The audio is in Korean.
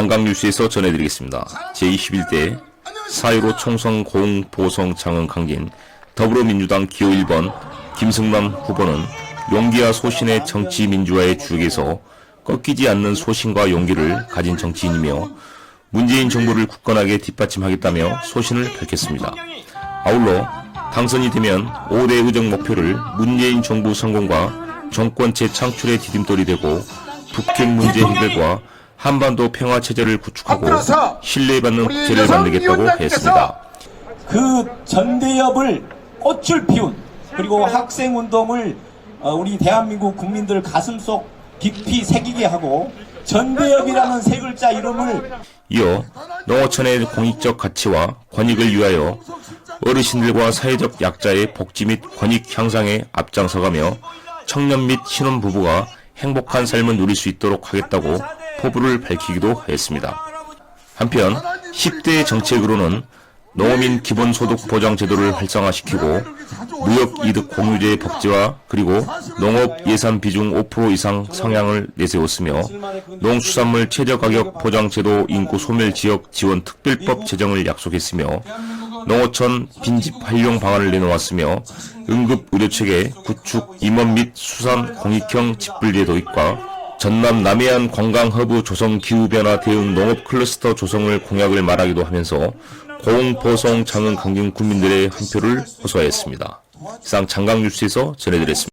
장강 뉴스에서 전해드리겠습니다. 제21대 4.15 총선 공 보성 장은 강진 더불어민주당 기호 1번 김승남 후보는 용기와 소신의 정치 민주화의 주역에서 꺾이지 않는 소신과 용기를 가진 정치인이며 문재인 정부를 굳건하게 뒷받침하겠다며 소신을 밝혔습니다. 아울러 당선이 되면 5대 의정 목표를 문재인 정부 성공과 정권 재창출의 디딤돌이 되고 북핵 문제 해결과 한반도 평화 체제를 구축하고 신뢰받는 국회를 만들겠다고 했습니다. 그 전대협을 꽃을 피운 그리고 학생 운동을 어, 우리 대한민국 국민들 가슴 속 깊이 새기게 하고 전대협이라는 세 글자 이름을 이어 농어촌의 공익적 가치와 권익을 위하여 어르신들과 사회적 약자의 복지 및 권익 향상에 앞장서가며 청년 및 신혼부부가 행복한 삶을 누릴 수 있도록 하겠다고 포부를 밝히기도 했습니다. 한편 10대 정책으로는 농어민 기본소득 보장 제도를 활성화시키고 무역 이득 공유제 복지화 그리고 농업 예산 비중 5% 이상 성향을 내세웠으며 농수산물 최저 가격 보장 제도 인구 소멸 지역 지원 특별법 제정을 약속했으며 농어촌 빈집 활용 방안을 내놓았으며 응급 의료 체계 구축 임원 및 수산 공익형 집불제 도입과 전남 남해안 관광 허브 조성 기후변화 대응 농업 클러스터 조성을 공약을 말하기도 하면서 고흥보성 장흥 강진 국민들의 한 표를 호소하였습니다. 이상 장강뉴스에서 전해드렸습니다.